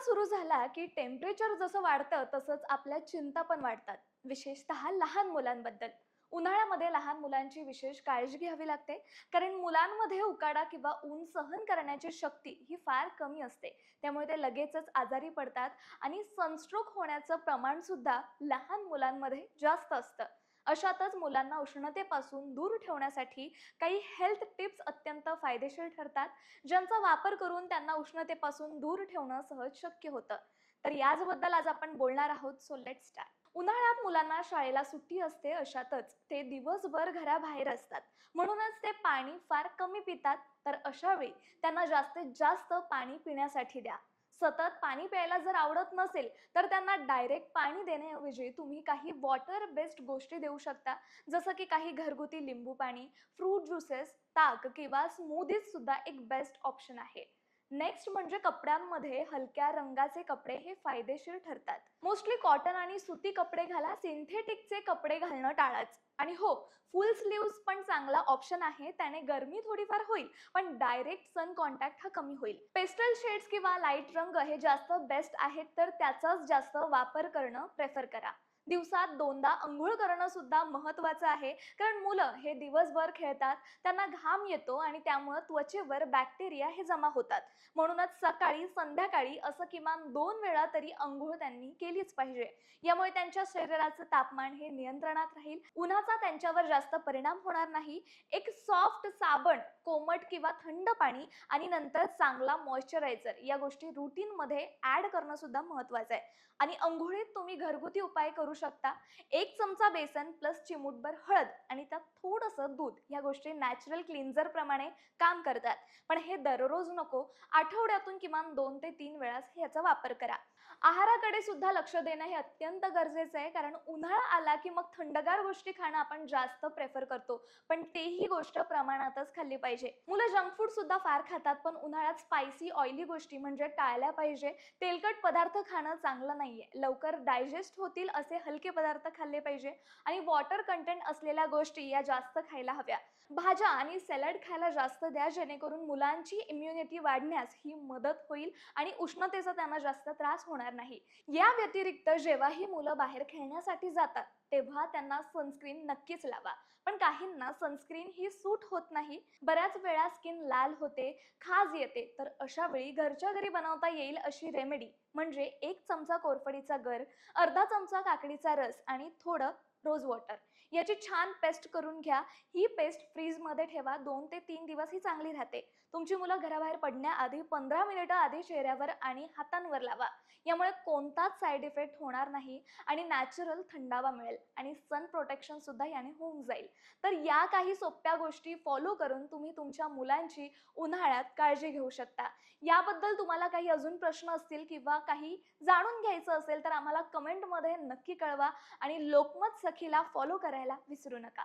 सुरू झाला की टेम्परेचर जसं वाढतं तसंच आपल्या चिंता पण वाढतात. विशेषतः लहान मुलांबद्दल. उन्हाळ्यामध्ये लहान मुलांची विशेष काळजी घ्यावी लागते. कारण मुलांमध्ये उकाडा किंवा ऊन सहन करण्याची शक्ती ही फार कमी असते. त्यामुळे ते लगेचच आजारी पडतात आणि सनस्ट्रोक होण्याचं प्रमाण सुद्धा लहान मुलांमध्ये जास्त असतं. अशातच मुलांना उष्णतेपासून दूर ठेवण्यासाठी काही हेल्थ टिप्स अत्यंत फायदेशीर ठरतात ज्यांचा वापर करून त्यांना उष्णतेपासून दूर ठेवणं सहज शक्य होतं. तर याचबद्दल आज आपण बोलणार आहोत सो लेट स्टार्ट उन्हाळ्यात मुलांना शाळेला सुट्टी असते अशातच ते दिवसभर घराबाहेर असतात. म्हणूनच ते पाणी फार कमी पितात तर अशा वेळी त्यांना जास्तीत जास्त पाणी पिण्यासाठी द्या. सतत पाणी प्यायला जर आवडत नसेल तर त्यांना डायरेक्ट पाणी देण्याऐवजी तुम्ही काही वॉटर बेस्ड गोष्टी देऊ शकता. जसं की काही घरगुती लिंबू पाणी फ्रूट ज्युसेस ताक किंवा स्मूदीज सुद्धा एक बेस्ट ऑप्शन आहे. नेक्स्ट म्हणजे कपड्यांमध्ये हलक्या रंगाचे कपडे हे फायदेशीर ठरतात. मोस्टली कॉटन आणि सुती कपडे घाला सिंथेटिकचे कपडे घालणं टाळाच. आणि हो फुल स्लीव्ज पण चांगला ऑप्शन आहे त्याने गरमी थोडीफार होईल पण डायरेक्ट सन कॉन्टॅक्ट हा कमी होईल. पेस्टल शेड्स किंवा लाइट रंग हे जास्त बेस्ट आहेत तर त्याचाच जास्त वापर करणं प्रेफर करा. दिवसात दोनदा अंघोळ करणं सुद्धा महत्वाचं आहे. कारण मुलं हे दिवसभर खेळतात त्यांना घाम येतो आणि त्यामुळं त्वचेवर बॅक्टेरिया हे जमा होतात. म्हणूनच सकाळी संध्याकाळी असं किमान दोन वेळा तरी अंघोळ त्यांनी केलीच पाहिजे. यामुळे त्यांच्या शरीराचं तापमान हे नियंत्रणात राहील. उन्हाचा त्यांच्यावर जास्त परिणाम होणार नाही. एक सॉफ्ट साबण कोमट किंवा थंड पाणी आणि नंतर चांगला मॉइश्चरायझर या गोष्टी रुटीन मध्ये ऍड करणं सुद्धा महत्वाचं आहे. आणि अंघोळीत तुम्ही घरगुती उपाय करू शकता. एक चमचा बेसन प्लस चिमूटभर हळद आणि त्यात थोडंसं दूध या गोष्टी नॅचरल क्लिन्झरप्रमाणे काम करतात. पण हे दररोज नको आठवड्यातून किमान दोन ते तीन वेळास ह्याचा वापर करा. आहाराकडे सुद्धा लक्ष देणं हे अत्यंत गरजेचं आहे कारण उन्हाळा आला की मग थंडगार गोष्टी खाणं आपण जास्त प्रेफर करतो. पण तेही गोष्ट प्रमाणातच खाल्ली पाहिजे. मुलं जंक फूड सुद्धा फार खातात पण उन्हाळ्यात स्पायसी ऑइली गोष्टी म्हणजे टाळल्या पाहिजे. तेलकट पदार्थ खाणं चांगलं नाहीये. लवकर डायजेस्ट होतील असे हलके पदार्थ खाल्ले पाहिजे. आणि वॉटर कंटेंट असलेल्या गोष्टी या जास्त खायला हव्या. भाज्या आणि सॅलड खायला जास्त द्या जेणेकरून मुलांची इम्युनिटी वाढण्यास ही मदत होईल आणि उष्णतेचा त्यांना जास्त त्रास होणार नाही. या व्यतिरिक्त जेव्हाही मुलं बाहेर खेळण्यासाठी जातात तेव्हा त्यांना सनस्क्रीन नक्कीच लावा. पण काहींना सनस्क्रीन ही सूट होत नाही. बऱ्याच वेळा स्किन लाल होते खाज येते तर अशा वेळी घरच्या घरी बनवता येईल अशी रेमेडी म्हणजे एक चमचा कोरफडीचा गर अर्धा चमचा काकडीचा रस आणि थोडं रोज वॉटर याची छान पेस्ट करून घ्या. ही पेस्ट फ्रीजमध्ये ठेवा. दोन ते तीन दिवस ही चांगली राहते. तुमची मुलं घराबाहेर पडण्याआधी पंधरा मिनिटं आधी चेहऱ्यावर आणि हातांवर लावा. यामुळे कोणताच साईड इफेक्ट होणार नाही आणि नॅचरल थंडावा मिळेल आणि सन प्रोटेक्शन सुद्धा याने होऊन जाईल. तर या काही सोप्या गोष्टी फॉलो करून तुम्ही तुमच्या मुलांची उन्हाळ्यात काळजी घेऊ शकता. याबद्दल तुम्हाला काही अजून प्रश्न असतील किंवा काही जाणून घ्यायचं असेल तर आम्हाला कमेंटमध्ये नक्की कळवा आणि लोकमत सखीला फॉलो करायला विसरू नका.